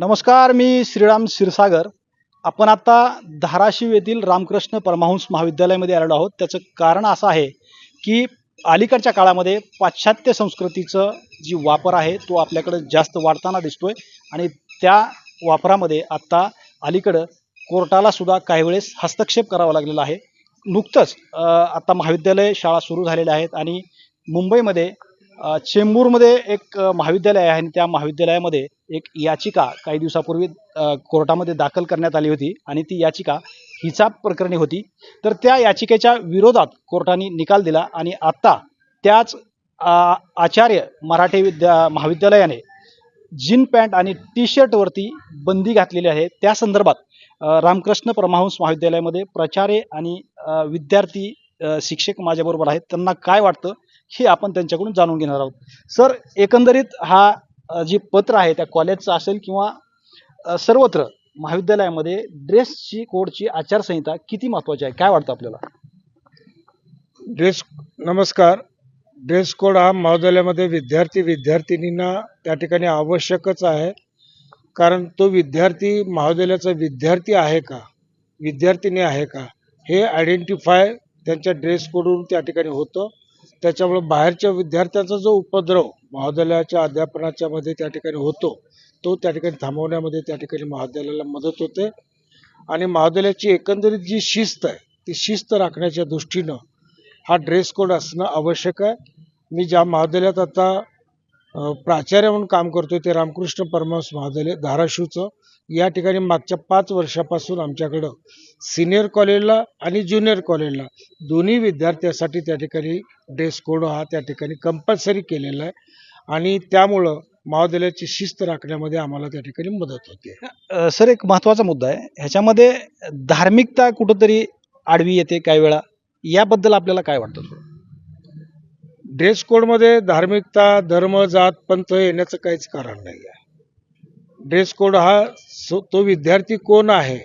नमस्कार मी श्रीराम क्षीरसागर. आपण आता धाराशिव येथील रामकृष्ण परमहंस महाविद्यालयामध्ये आलेलो आहोत. त्याचं कारण असं आहे की अलीकडच्या काळामध्ये पाश्चात्य संस्कृतीचं जी वापर आहे तो आपल्याकडे जास्त वाढताना दिसतोय आणि त्या वापरामध्ये आत्ता अलीकडं कोर्टाला सुद्धा काही वेळेस हस्तक्षेप करावा लागलेला आहे. नुकतंच आत्ता आता महाविद्यालय शाळा सुरू झालेल्या आहेत आणि मुंबईमध्ये चेंबूरमध्ये एक महाविद्यालय आहे आणि त्या महाविद्यालयामध्ये एक याचिका काही दिवसापूर्वी कोर्टामध्ये दाखल करण्यात आली होती आणि ती याचिका हिसाब प्रकरणी होती. तर त्या याचिकेच्या विरोधात कोर्टाने निकाल दिला आणि आत्ता त्याच आचार्य मराठे विद्या महाविद्यालयाने जीन पॅन्ट आणि टी शर्टवरती बंदी घातलेली आहे. त्या संदर्भात रामकृष्ण परमहंस महाविद्यालयामध्ये प्राचार्य आणि विद्यार्थी शिक्षक माझ्याबरोबर आहेत. त्यांना काय वाटतं हे आपण त्यांच्याकडून जाणून घेणार आहोत. सर एकंदरीत हा जे पत्र आहे त्या कॉलेजचं असेल किंवा सर्वत्र महाविद्यालयामध्ये ड्रेसची कोडची आचारसंहिता किती महत्वाची आहे? काय वाटतं आपल्याला? ड्रेस नमस्कार. ड्रेस कोड हा महाविद्यालयामध्ये विद्यार्थी विद्यार्थिनींना त्या ठिकाणी आवश्यकच आहे. कारण तो विद्यार्थी महाविद्यालयाचा विद्यार्थी आहे का? विद्यार्थिनी आहे का? हे आयडेंटिफाय त्यांच्या ड्रेस कोडवरून त्या ठिकाणी होतं. त्याच्यामुळे बाहेरच्या विद्यार्थ्यांचा जो उपद्रव महाविद्यालयाच्या अध्यापनाच्या मध्ये त्या ठिकाणी होतो तो त्या ठिकाणी थांबवण्यामध्ये त्या ठिकाणी महाविद्यालयाला मदत होते. आणि महाविद्यालयाची एकंदरीत जी शिस्त आहे ती शिस्त राखण्याच्या दृष्टीनं हा ड्रेस कोड असणं आवश्यक आहे. मी ज्या महाविद्यालयात आता प्राचार्य म्हणून काम करतोय ते रामकृष्ण परमहंस महाविद्यालय धाराशिवचं. या ठिकाणी मागच्या पाच वर्षापासून आमच्याकडं सिनियर कॉलेजला आणि ज्युनियर कॉलेजला दोन्ही विद्यार्थ्यासाठी त्या ठिकाणी ड्रेस कोड हा त्या ठिकाणी कंपल्सरी केलेला आहे. आणि त्यामुळं महाविद्यालयाची शिस्त राखण्यामध्ये आम्हाला त्या ठिकाणी मदत होते. सर एक महत्त्वाचा मुद्दा आहे. ह्याच्यामध्ये धार्मिकता कुठंतरी आडवी येते काही वेळा. याबद्दल आपल्याला काय वाटतं? ड्रेस कोडमध्ये धार्मिकता धर्म जात पंथ येण्याचं काहीच कारण नाही आहे ड्रेस कोड हा सो- तो विद्यार्थी कोण आहे?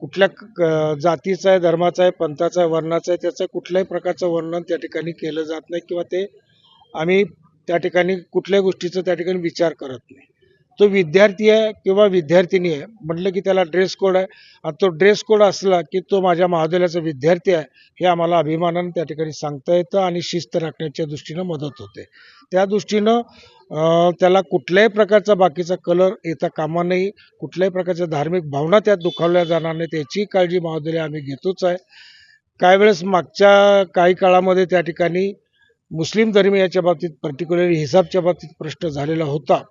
कुठल्या क- जातीचा आहे धर्माचा आहे पंथाचा आहे वर्णाचा आहे त्याचं कुठल्याही प्रकारचं वर्णन त्या ठिकाणी केलं जात नाही किंवा ते आम्ही त्या ठिकाणी कुठल्याही गोष्टीचा त्या ठिकाणी विचार करत नाही. तो विद्यार्थी आहे किंवा विद्यार्थिनी आहे म्हटलं की त्याला ड्रेस कोड आहे. आणि तो ड्रेस कोड असला की तो माझ्या महाविद्यालयाचा विद्यार्थी आहे हे आम्हाला अभिमानानं त्या ठिकाणी सांगता येतं आणि शिस्त राखण्याच्या दृष्टीनं मदत होते. त्या दृष्टीनं त्याला कुठल्याही प्रकारचा बाकीचा कलर येता कामा नाही कुठल्याही प्रकारच्या धार्मिक भावना त्यात दुखावल्या जाणार नाहीत याची काळजी महाविद्यालय आम्ही घेतोच आहे. काही वेळेस मागच्या काही काळामध्ये त्या ठिकाणी मुस्लिम धर्मियाच्या बाबतीत पर्टिक्युलरली हिसाबच्या बाबतीत प्रश्न झालेला होता.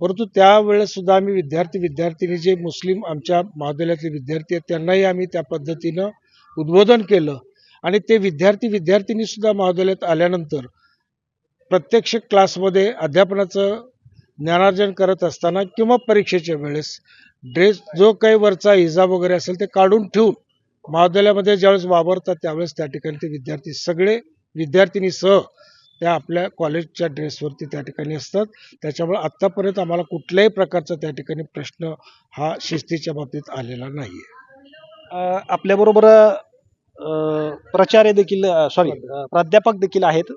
परंतु त्यावेळेससुद्धा आम्ही विद्यार्थी विद्यार्थिनी जे मुस्लिम आमच्या महाविद्यालयातले विद्यार्थी आहेत त्यांनाही आम्ही त्या पद्धतीनं उद्बोधन केलं. आणि ते विद्यार्थी विद्यार्थिनीसुद्धा महाविद्यालयात आल्यानंतर प्रत्यक्ष क्लासमध्ये अध्यापनाचं ज्ञानार्जन करत असताना किंवा परीक्षेच्या वेळेस ड्रेस जो काही वरचा हिजाब वगैरे असेल ते काढून ठेवून महाविद्यालयामध्ये ज्यावेळेस वावरतात त्यावेळेस त्या ठिकाणी ते विद्यार्थी सगळे विद्यार्थिनीसह त्या आपल्या कॉलेजच्या ड्रेसवरती त्या ठिकाणी असतात. त्याच्यामुळे आत्तापर्यंत आम्हाला कुठल्याही प्रकारचा त्या ठिकाणी प्रश्न हा शिस्तीच्या बाबतीत आलेला नाही आहे आपल्याबरोबर अ, प्राचार्य देखील सॉरी प्राध्यापक देखील आहेत.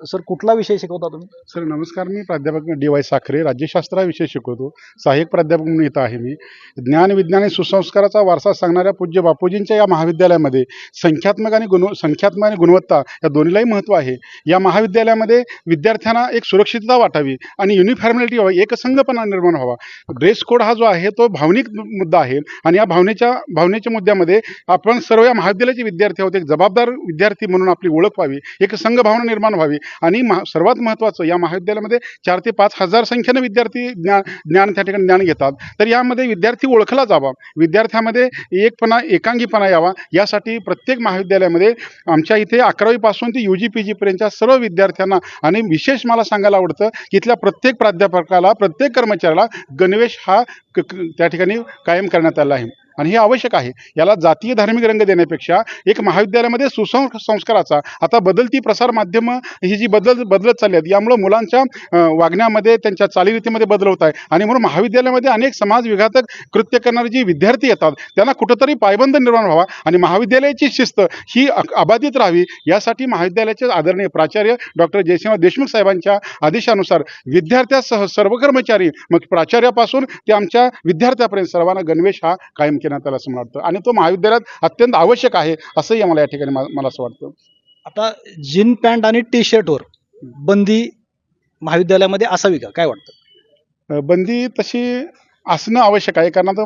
सर कुठला विषय शिकवता तुम्ही? सर नमस्कार. मी प्राध्यापक डी वाय साखरे राज्यशास्त्रा विषय शिकवतो. सहाय्यक प्राध्यापक म्हणून इथं आहे मी. ज्ञान विज्ञान आणि सुसंस्काराचा वारसा सांगणाऱ्या पूज्य बापूजींच्या या महाविद्यालयामध्ये संख्यात्मक आणि गुण संख्यात्मक आणि गुणवत्ता या दोन्हीलाही महत्त्व आहे. या महाविद्यालयामध्ये विद्यार्थ्यांना एक सुरक्षितता वाटावी आणि युनिफॉर्मॅलिटी व्हावी एकसंघपणा निर्माण व्हावा. ड्रेस कोड हा जो आहे तो भावनिक मुद्दा आहे आणि या भावनेच्या भावनेच्या मुद्द्यामध्ये आपण सर्व या महाविद्यालयाचे विद्यार्थी आहोत. एक जबाबदार विद्यार्थी म्हणून आपली ओळख व्हावी एक संघभावना निर्माण व्हावी आणि महा सर्वात महत्त्वाचं या महाविद्यालयामध्ये चार ते पाच हजार संख्येनं विद्यार्थी ज्ञान ज्ञान त्या ठिकाणी ज्ञान घेतात. तर यामध्ये विद्यार्थी ओळखला जावा. विद्यार्थ्यामध्ये एकपणा एकांगीपणा यावा. यासाठी प्रत्येक महाविद्यालयामध्ये आमच्या इथे अकरावीपासून ते यू जी पी जीपर्यंतच्या सर्व विद्यार्थ्यांना आणि विशेष मला सांगायला आवडतं की इथल्या प्रत्येक प्राध्यापकाला प्रत्येक कर्मचाऱ्याला गणवेश हा त्या ठिकाणी कायम करण्यात आला आहे. आणि हे आवश्यक आहे. याला जातीय धार्मिक रंग देण्यापेक्षा एक महाविद्यालयामध्ये सुसंस्काराचा संस्काराचा आता बदलती प्रसार माध्यमं ही जी बदल बदलत चालली आहेत यामुळं मुलांच्या वागण्यामध्ये त्यांच्या चालीरीतीमध्ये बदल होत आहे. आणि म्हणून महाविद्यालयामध्ये अनेक समाज विघातक कृत्य करणारे जी विद्यार्थी येतात त्यांना कुठंतरी पायबंद निर्माण व्हावा आणि महाविद्यालयाची शिस्त ही अबाधित राहावी यासाठी महाविद्यालयाचे आदरणीय प्राचार्य डॉक्टर जयसिंह देशमुख साहेबांच्या आदेशानुसार विद्यार्थ्यासह सर्व कर्मचारी मग प्राचार्यापासून ते आमच्या विद्यार्थ्यापर्यंत सर्वांना गणवेश हा कायम केला करण्यात आला असं मला वाटतं. आणि तो महाविद्यालयात अत्यंत आवश्यक आहे असंही आम्हाला या ठिकाणी मला असं वाटतं. आता जीन पॅन्ट आणि टी शर्टवर बंदी महाविद्यालयामध्ये असावी का? काय वाटतं? बंदी तशी असणं आवश्यक आहे कारण आता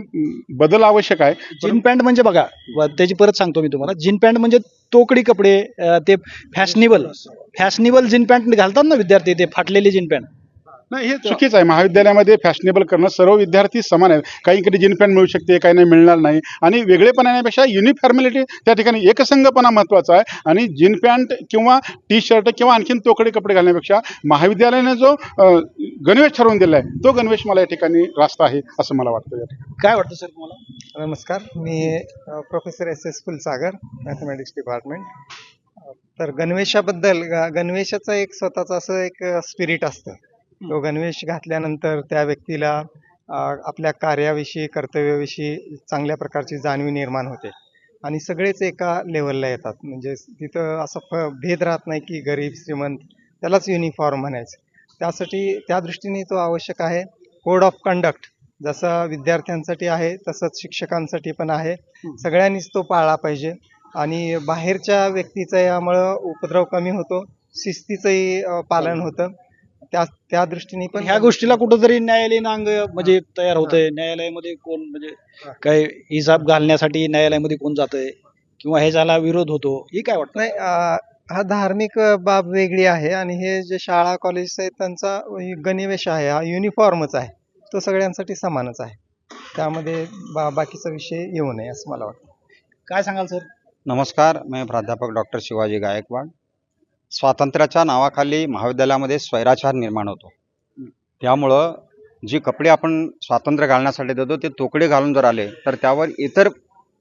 बदल आवश्यक आहे. जीन पॅन्ट म्हणजे बघा त्याची परत सांगतो मी तुम्हाला. जीन पॅन्ट म्हणजे तोकडी कपडे ते फॅशनेबल फॅशनेबल जीन पॅन्ट घालतात ना विद्यार्थी ते फाटलेली जीन पॅन्ट. नाही हे चुकीचं आहे. महाविद्यालयामध्ये फॅशनेबल करणं सर्व विद्यार्थी समान आहेत. काहीकडे जीन पॅन्ट मिळू शकते काही नाही मिळणार नाही. आणि वेगळेपणा येण्यापेक्षा युनिफॉर्मॅलिटी त्या ठिकाणी एकसंघपणा महत्त्वाचा आहे. आणि जीन पॅन्ट किंवा टी शर्ट किंवा आणखीन तोकडे कपडे घालण्यापेक्षा महाविद्यालयाने जो गणवेश ठरवून दिला आहे तो गणवेश मला या ठिकाणी रास्त आहे असं मला वाटतं या ठिकाणी. काय वाटतं सर तुम्हाला? नमस्कार. मी professor S S Phulsagar mathematics department तर गणवेशाबद्दल गणवेशाचं एक स्वतःचं असं एक स्पिरिट असतं. तो गणवेश घातल्यानंतर त्या व्यक्तीला आपल्या कार्याविषयी कर्तव्याविषयी चांगल्या प्रकारची जाणीव निर्माण होते. आणि सगळेच एका लेवलला येतात. म्हणजे तिथं असं फ भेद राहत नाही की गरीब श्रीमंत त्यालाच युनिफॉर्म म्हणायचं. त्यासाठी त्या दृष्टीने तो आवश्यक आहे. कोड ऑफ कंडक्ट जसा विद्यार्थ्यांसाठी आहे तसंच शिक्षकांसाठी पण आहे. सगळ्यांनीच तो पाळला पाहिजे. आणि बाहेरच्या व्यक्तीचा यामुळं उपद्रव कमी होतो. शिस्तीचंही पालन होतं. त्या त्या दृष्टीने पण ह्या गोष्टीला कुठंतरी न्यायालयीन अंग म्हणजे तयार होतंय. न्यायालयामध्ये कोण म्हणजे काय हिसाब घालण्यासाठी न्यायालयामध्ये कोण जातंय किंवा ह्याच्याला विरोध होतो हे काय वाटतं? नाही हा धार्मिक बाब वेगळी आहे आणि हे जे शाळा कॉलेज आहेत त्यांचा गणवेश आहे हा युनिफॉर्मच आहे. तो सगळ्यांसाठी समानच आहे. त्यामध्ये बा बाकीचा विषय येऊ नये असं मला वाटतं. काय सांगाल सर? नमस्कार मैं प्राध्यापक डॉक्टर शिवाजी गायकवाड. स्वातंत्र्याच्या नावाखाली महाविद्यालयामध्ये स्वैराचार निर्माण होतो. त्यामुळं जी कपडे आपण स्वातंत्र्य घालण्यासाठी देतो ते तोकडे घालून जर आले तर त्यावर इतर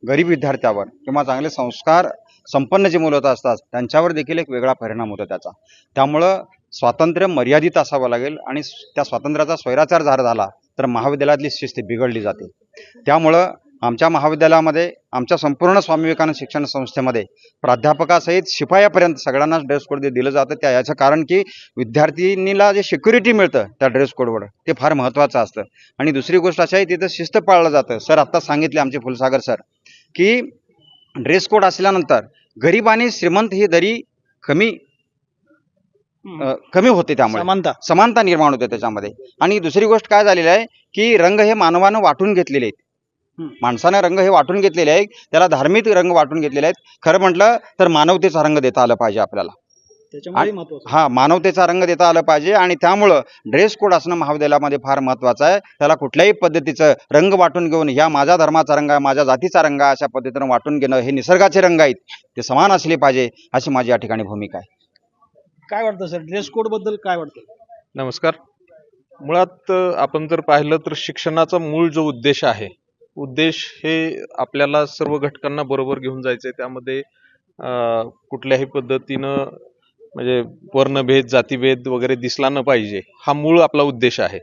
गरीब विद्यार्थ्यावर किंवा चांगले संस्कार संपन्न जे मुलं असतात त्यांच्यावर देखील एक वेगळा परिणाम होतो त्याचा. त्यामुळं स्वातंत्र्य मर्यादित असावं लागेल आणि त्या स्वातंत्र्याचा स्वैराचार जर झाला तर महाविद्यालयातली शिस्त बिघडली जाते. त्यामुळं आमच्या महाविद्यालयामध्ये आमच्या संपूर्ण स्वामी विवेकानंद शिक्षण संस्थेमध्ये प्राध्यापकासहित शिपायापर्यंत सगळ्यांना ड्रेस कोड दिलं जातं त्या याचं कारण की विद्यार्थिनीला जे सिक्युरिटी मिळतं त्या ड्रेस कोडवर ते फार महत्त्वाचं असतं. आणि दुसरी गोष्ट अशी आहे तिथं शिस्त पाळलं जातं. सर आत्ता सांगितले आमचे फुलसागर सर की ड्रेस कोड असल्यानंतर गरीब आणि श्रीमंत ही दरी कमी कमी होते त्यामुळे. समानता. समानता निर्माण होते त्याच्यामध्ये. आणि दुसरी गोष्ट काय झालेली आहे की रंग हे मानवानं वाटून घेतलेले आहेत. माणसानं रंग हे वाटून घेतलेले आहेत त्याला धार्मिक रंग वाटून घेतलेले आहेत. खरं म्हटलं तर मानवतेचा रंग देता आलं पाहिजे आपल्याला. महत्वाचं हा मानवतेचा रंग देता आलं पाहिजे आणि त्यामुळं ड्रेस कोड असणं महाविद्यालयामध्ये फार महत्त्वाचं आहे. त्याला कुठल्याही पद्धतीचं रंग वाटून घेऊन ह्या माझ्या धर्माचा रंग आहे माझ्या जातीचा रंग आहे अशा पद्धतीनं वाटून घेणं हे निसर्गाचे रंग आहेत. ते समान असले पाहिजे अशी माझी या ठिकाणी भूमिका आहे. काय वाटतं सर? ड्रेस कोडबद्दल काय वाटतं? नमस्कार. मुळात आपण जर पाहिलं तर शिक्षणाचा मूळ जो उद्देश आहे उद्देश हे आपल्याला सर्व घटकांना बरोबर घेऊन जायचं आहे त्यामध्ये कुठल्याही पद्धतीनं म्हणजे वर्णभेद जातीभेद वगैरे दिसला न पाहिजे हा मूळ आपला उद्देश आहे.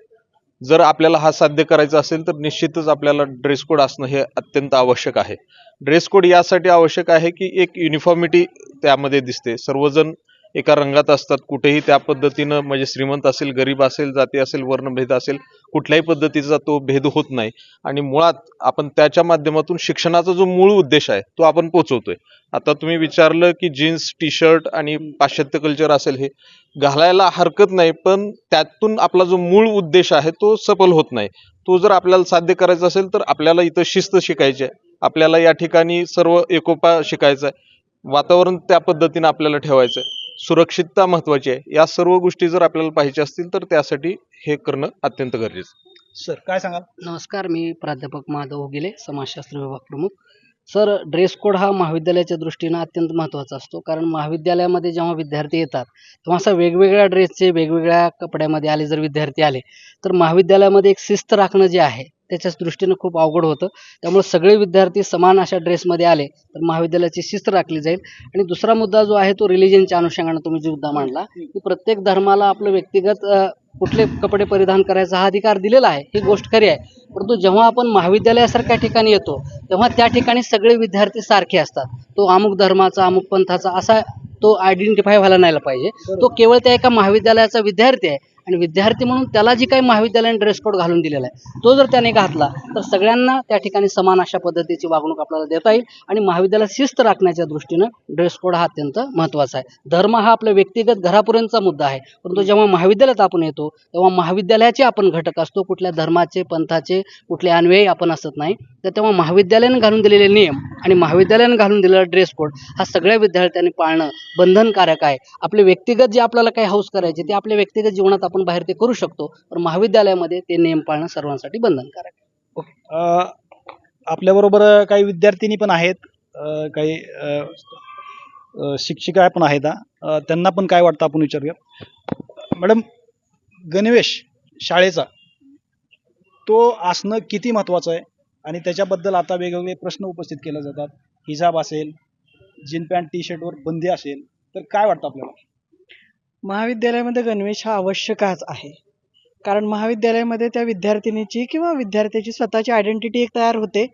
जर आपल्याला हा साध्य करायचा असेल तर निश्चितच आपल्याला ड्रेस कोड असणं हे अत्यंत आवश्यक आहे. ड्रेस कोड यासाठी आवश्यक आहे की एक युनिफॉर्मिटी त्यामध्ये दिसते. सर्वजण एका रंगात असतात. कुठेही त्या पद्धतीनं म्हणजे श्रीमंत असेल गरीब असेल जाती असेल वर्णभेद असेल कुठल्याही पद्धतीचा तो भेद होत नाही. आणि मुळात आपण त्याच्या माध्यमातून शिक्षणाचा जो मूळ उद्देश आहे तो आपण पोचवतोय. आता तुम्ही विचारलं की जीन्स टी शर्ट आणि पाश्चात्य कल्चर असेल हे घालायला हरकत नाही पण त्यातून आपला जो मूळ उद्देश आहे तो सफल होत नाही. तो जर आपल्याला साध्य करायचा असेल तर आपल्याला इथं शिस्त शिकायची आहे. आपल्याला या ठिकाणी सर्व एकोपा शिकायचा आहे. वातावरण त्या पद्धतीने आपल्याला ठेवायचं आहे. सुरक्षितता महत्वाची आहे. या सर्व गोष्टी जर आपल्याला पाहिजे असतील तर त्यासाठी हे करणं अत्यंत गरजेचं. सर काय सांगाल? नमस्कार मी प्राध्यापक माधव गिले समाजशास्त्र विभाग प्रमुख. सर ड्रेस कोड हा महाविद्यालयाच्या दृष्टीनं अत्यंत महत्त्वाचा असतो. कारण महाविद्यालयामध्ये जेव्हा विद्यार्थी येतात तेव्हा असा वेगवेगळ्या ड्रेसचे वेगवेगळ्या कपड्यामध्ये आले जर विद्यार्थी आले तर महाविद्यालयामध्ये एक शिस्त राखणं जे आहे त्याच्याच दृष्टीनं खूप अवघड होतं. त्यामुळे सगळे विद्यार्थी समान अशा ड्रेसमध्ये आले तर महाविद्यालयाची शिस्त राखली जाईल. आणि दुसरा मुद्दा जो आहे तो रिलिजनच्या अनुषंगानं तुम्ही जो मुद्दा मांडला की प्रत्येक धर्माला आपलं व्यक्तिगत कुठले कपडे परिधान करायचा हा अधिकार दिलेला आहे ही गोष्ट खरी आहे. परंतु जेव्हा आपण महाविद्यालयासारख्या ठिकाणी येतो तेव्हा त्या ठिकाणी सगळे विद्यार्थी सारखे असतात. तो अमुक धर्माचा अमुक पंथाचा असा तो आयडेंटिफाय व्हायला नाही पाहिजे. तो केवळ त्या एका महाविद्यालयाचा विद्यार्थी आहे. आणि विद्यार्थी म्हणून त्याला जी काही महाविद्यालयाने ड्रेस कोड घालून दिलेला आहे तो जर त्याने घातला तर सगळ्यांना त्या ठिकाणी समान अशा पद्धतीची वागणूक आपल्याला देता येईल आणि महाविद्यालयात शिस्त राखण्याच्या दृष्टीनं ड्रेस कोड हा अत्यंत महत्त्वाचा आहे. धर्म हा आपल्या व्यक्तिगत घरापर्यंतचा मुद्दा आहे परंतु जेव्हा महाविद्यालयात आपण येतो तेव्हा महाविद्यालयाचे आपण घटक असतो कुठल्या धर्माचे पंथाचे कुठले अन्वयी आपण असत नाही तर तेव्हा महाविद्यालयानं घालून दिलेले नियम आणि महाविद्यालयानं घालून दिलेला ड्रेस कोड हा सगळ्या विद्यार्थ्यांनी पाळणं बंधनकारक आहे. आपले व्यक्तिगत जे आपल्याला काही हौस करायचे ते आपल्या व्यक्तिगत जीवनात आपण बाहेर ते करू शकतो. पण महाविद्यालयामध्ये ते नियम पाळणं सर्वांसाठी बंधनकारक आहे. अ, आपल्याबरोबर काही विद्यार्थिनी पण आहेत. अ, काही अ, अ, शिक्षिका पण आहेत अ, त्यांना पण काय वाटतं आपण विचारूया? मॅडम गणवेश शाळेचा तो असणं किती महत्त्वाचं आहे? आणि त्याच्याबद्दल आता वेगवेगळे प्रश्न उपस्थित केले जातात. हिजाब असेल जीन पॅन्ट टी शर्टवर बंदी असेल तर काय वाटतं आपल्याला? महाविद्यालयामध्ये गणवेश हा आवश्यकच आहे. कारण महाविद्यालयामध्ये त्या विद्यार्थिनीची किंवा विद्यार्थ्याची स्वतःची आयडेंटिटी एक तयार होते.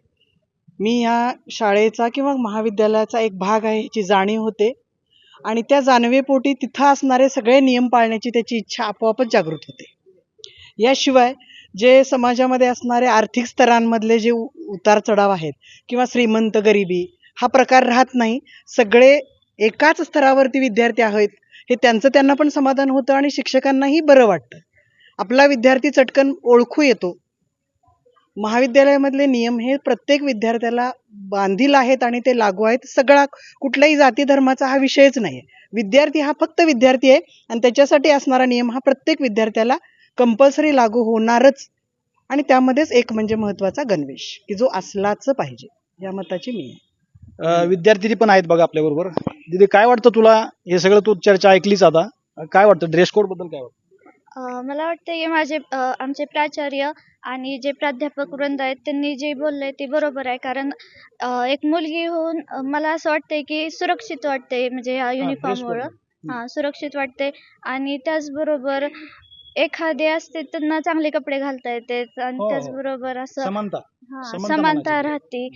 मी ह्या शाळेचा किंवा महाविद्यालयाचा एक भाग आहे ह्याची जाणीव होते. आणि त्या जाणवेपोटी तिथं असणारे सगळे नियम पाळण्याची त्याची इच्छा आपोआपच जागृत होते. याशिवाय जे समाजामध्ये असणारे आर्थिक स्तरांमधले जे उतार चढाव आहेत किंवा श्रीमंत गरिबी हा प्रकार राहत नाही. सगळे एकाच स्तरावरती विद्यार्थी आहेत. हे त्यांचं त्यांना पण समाधान होतं आणि शिक्षकांनाही बरं वाटतं. आपला विद्यार्थी चटकन ओळखू येतो. महाविद्यालयामधले नियम हे प्रत्येक विद्यार्थ्याला बांधील आहेत आणि ते लागू आहेत. सगळा कुठल्याही जाती धर्माचा हा विषयच नाही विद्यार्थी हा फक्त विद्यार्थी आहे आणि त्याच्यासाठी असणारा नियम हा प्रत्येक विद्यार्थ्याला कंपल्सरी लागू होणारच. आणि त्यामध्येच एक म्हणजे महत्त्वाचा गणवेश की जो असलाच पाहिजे. या मताची मी आहे. अ, विद्यार्थिनी पण आहेत बघा आपल्याबरोबर दिदी काय वाटतं तुला? हे सगळं तू चर्चा ऐकलीच आता. काय वाटतं? ड्रेस कोडबद्दल काय वाटतं? मला वाटतं की माझे आमचे प्राचार्य आणि जे प्राध्यापक वृंद आहेत त्यांनी जे बोललंय ते बरोबर आहे. कारण एक मुलगी होऊन मला असं वाटतंय की सुरक्षित वाटतंय म्हणजे युनिफॉर्ममुळं हम्म. हां सुरक्षित वाटते आणि त्याचबरोबर एखादे असते त्यांना चांगले कपडे घालता येतात. आणि हो, हो. त्याचबरोबर असं समानता. हां समानता. राहते.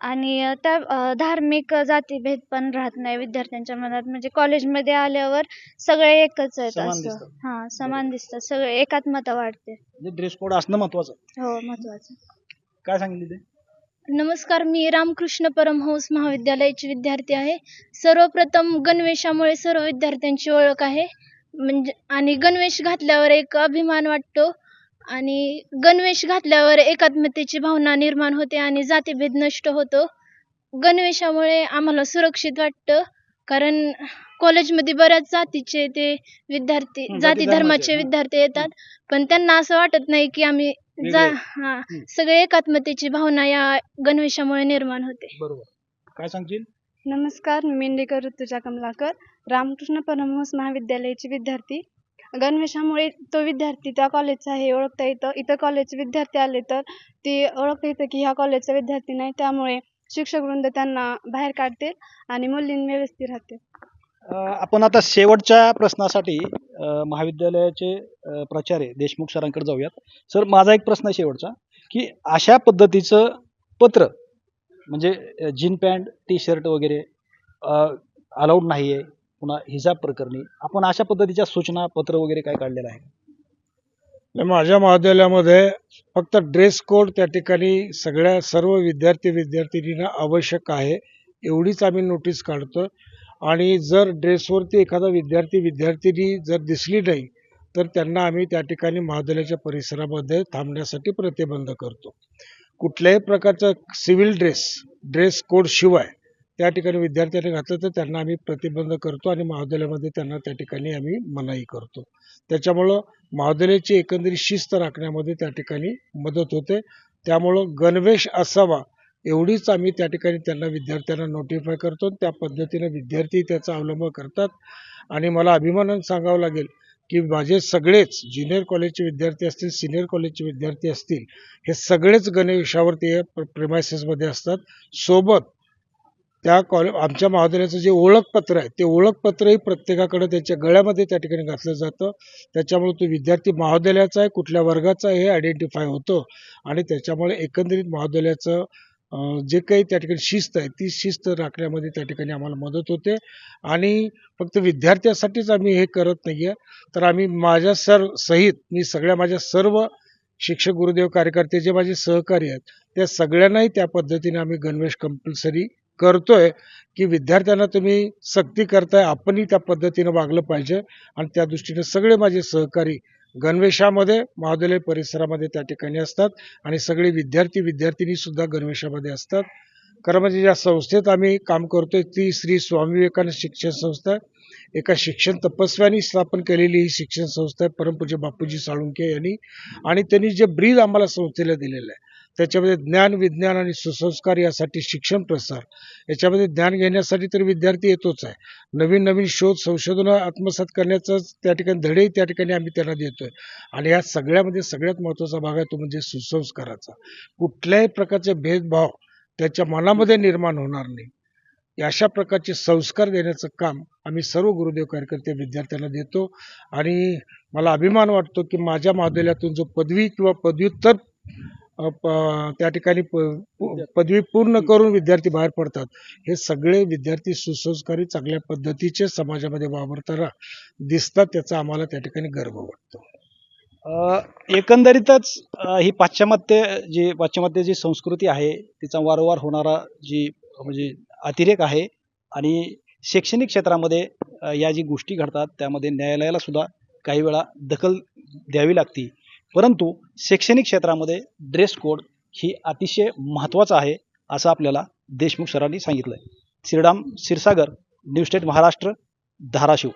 आणि त्या धार्मिक जातीभेद पण राहत नाही विद्यार्थ्यांच्या मनात. म्हणजे कॉलेजमध्ये आल्यावर सगळे एकच आहेत समान असं. दिसतात. हां समान दिसतात. सगळे एकात्मता वाढते. म्हणजे ड्रेस कोड असणं महत्वाचं. आहे. हो महत्वाचं. काय सांगितलं ते? नमस्कार मी रामकृष्ण परमहंस महाविद्यालयाची विद्यार्थी आहे. सर्वप्रथम गणवेशामुळे सर्व विद्यार्थ्यांची ओळख आहे. म्हणजे आणि गणवेश घातल्यावर एक अभिमान वाटतो. आणि गणवेश घातल्यावर एकात्मतेची भावना निर्माण होते आणि जातीभेद नष्ट होतो गणवेशामुळे आम्हाला सुरक्षित वाटतं कारण कॉलेजमध्ये बऱ्याच जातीचे ते विद्यार्थी जाती धर्माचे. विद्यार्थी येतात पण त्यांना असं वाटत नाही की आम्ही जा. हा हं. सगळे एकात्मतेची भावना या गणवेशामुळे निर्माण होते बरोबर काय सांगशील नमस्कार मी मेंढेकर ऋतुजा कमलाकर रामकृष्ण परमहंस महाविद्यालयाची विद्यार्थी गणवेशामुळे तो विद्यार्थी त्या कॉलेजचा हे ओळखता येतं. इतर कॉलेजचे विद्यार्थी आले तर ते ओळखता येतं की ह्या कॉलेजचा विद्यार्थी नाही. त्यामुळे शिक्षकवृंद त्यांना बाहेर काढतील आणि मुलीं व्यवस्थित राहतील आपण आता शेवटच्या प्रश्नासाठी महाविद्यालयाचे प्राचार्य देशमुख सरांकडे जाऊयात. सर माझा एक प्रश्न आहे शेवटचा की अशा पद्धतीचं पत्र म्हणजे जीन पॅन्ट टी शर्ट वगैरे अलाउड नाही आहे पुन्हा हिजाब प्रकरणी. आपण अशा पद्धतीच्या सूचना पत्र वगैरे काय काढलेलं आहे? माझ्या महाविद्यालयामध्ये फक्त ड्रेस कोड त्या ठिकाणी सगळ्या सर्व विद्यार्थी विद्यार्थिनींना आवश्यक आहे एवढीच आम्ही नोटीस काढतो. आणि जर ड्रेसवरती एखादा विद्यार्थी विद्यार्थिनी जर दिसली नाही तर त्यांना आम्ही त्या ठिकाणी महाविद्यालयाच्या परिसरामध्ये थांबण्यासाठी प्रतिबंध करतो. कुठल्याही प्रकारचा सिव्हिल ड्रेस ड्रेस कोडशिवाय त्या ठिकाणी विद्यार्थ्यांनी घातलं तर त्यांना आम्ही प्रतिबंध करतो आणि महाविद्यालयामध्ये त्यांना त्या ठिकाणी आम्ही मनाई करतो. त्याच्यामुळं महाविद्यालयाची एकंदरीत शिस्त राखण्यामध्ये त्या ठिकाणी मदत होते. त्यामुळं गणवेश असावा एवढीच आम्ही त्या ठिकाणी त्यांना विद्यार्थ्यांना नोटिफाय करतो. त्या पद्धतीनं विद्यार्थी त्याचा अवलंब करतात. आणि मला अभिमानानं सांगावं लागेल की माझे सगळेच ज्युनियर कॉलेजचे विद्यार्थी असतील सिनियर कॉलेजचे विद्यार्थी असतील हे सगळेच गणवेशावरती प्रेमायसेसमध्ये असतात. सोबत त्या कॉल आमच्या महाविद्यालयाचं जे ओळखपत्र आहे ते ओळखपत्रही प्रत्येकाकडे त्याच्या गळ्यामध्ये त्या ठिकाणी घातलं जातं. त्याच्यामुळे तो विद्यार्थी महाविद्यालयाचा आहे कुठल्या वर्गाचा आहे हे आयडेंटिफाय होतं. आणि त्याच्यामुळे एकंदरीत महाविद्यालयाचं जे काही त्या ठिकाणी शिस्त आहे ती शिस्त राखण्यामध्ये त्या ठिकाणी आम्हाला मदत होते. आणि फक्त विद्यार्थ्यासाठीच आम्ही हे करत नाही आहे तर आम्ही माझ्या सर सहित मी सगळ्या माझ्या सर्व शिक्षक गुरुदेव कार्यकर्ते जे माझे सहकारी आहेत त्या सगळ्यांनाही त्या पद्धतीने आम्ही गणवेश कंपल्सरी करतोय की विद्यार्थ्यांना तुम्ही सक्ती करताय आपणही त्या पद्धतीनं वागलं पाहिजे. आणि त्या दृष्टीने सगळे माझे सहकारी गणवेशामध्ये महाविद्यालय परिसरामध्ये त्या ठिकाणी असतात. आणि सगळे विद्यार्थी विद्यार्थिनी सुद्धा गणवेशामध्ये असतात. खरं म्हणजे ज्या संस्थेत आम्ही काम करतोय. ती श्री स्वामी विवेकानंद शिक्षण संस्था आहे. एका शिक्षण तपस्व्यानी स्थापन केलेली ही शिक्षण संस्था आहे. परमपूज्य बापूजी साळुंके यांनी. आणि त्यांनी जे ब्रीद आम्हाला संस्थेला दिलेलं आहे. त्याच्यामध्ये ज्ञान विज्ञान आणि सुसंस्कार यासाठी शिक्षण प्रसार. याच्यामध्ये ज्ञान घेण्यासाठी तर विद्यार्थी येतोच आहे. नवीन नवीन शोध संशोधन आत्मसात करण्याचाच त्या ठिकाणी धडेही त्या ठिकाणी आम्ही त्यांना आहे आणि या सगळ्यामध्ये सगळ्यात महत्त्वाचा भाग आहे तो म्हणजे सुसंस्काराचा. कुठल्याही प्रकारचे भेदभाव त्याच्या मनामध्ये निर्माण होणार नाही. अशा प्रकारचे संस्कार देण्याचं काम आम्ही सर्व गुरुदेव कार्यकर्ते विद्यार्थ्यांना देतो. आणि मला अभिमान वाटतो की माझ्या महाविद्यालयातून जो पदवी किंवा पदव्युत्तर त्या ठिकाणी प- पदवी पूर्ण करून विद्यार्थी बाहेर पडतात. हे सगळे विद्यार्थी सुसंस्कारी चांगल्या पद्धतीचे समाजामध्ये वावरताना दिसतात त्याचा आम्हाला त्या ठिकाणी गर्व वाटतो. एकंदरीतच ही पाश्चिमात्य जी पाश्चिमात्य जी संस्कृती आहे तिचा वारंवार होणारा जी म्हणजे अतिरेक आहे आणि शैक्षणिक क्षेत्रामध्ये या जी गोष्टी घडतात त्यामध्ये न्यायालयाला सुद्धा काही वेळा दखल द्यावी लागते. परंतु शैक्षणिक क्षेत्रामध्ये ड्रेस कोड ही अतिशय महत्त्वाचा आहे असं आपल्याला देशमुख सरांनी सांगितलं आहे श्रीराम क्षीरसागर न्यू स्टेट महाराष्ट्र धाराशिव.